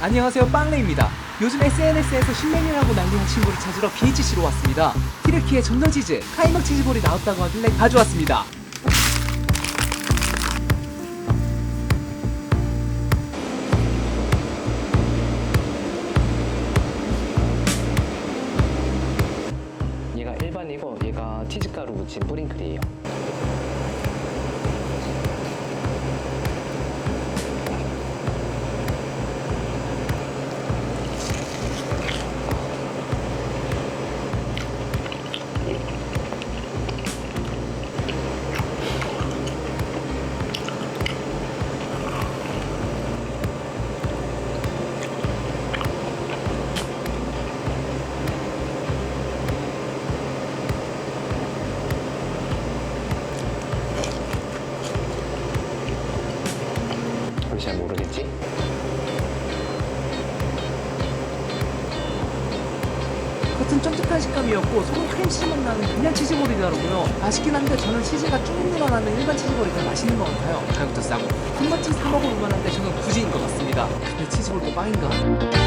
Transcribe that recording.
안녕하세요 빵레입니다. 요즘 SNS에서 신메뉴라고 난리는 친구를 찾으러 BHC로 왔습니다. 티르키의 전너치즈 카이막 치즈볼이 나왔다고 하길래 가져왔습니다. 얘가 일반이고 얘가 치즈가루 묻힌 뿌링클이에요. 우리 잘 모르겠지? 겉은 쫀득한 식감이었고 속은 크림 치즈맛 나는 그냥 치즈볼이더라고요 맛있긴 한데 저는 치즈가 쭉 늘어나는 일반 치즈볼이 더 맛있는 것 같아요 가격도 싸고 한 번쯤 사 먹을 만한데 저는 굳이인 것 같습니다 근데 치즈볼도 빵인가?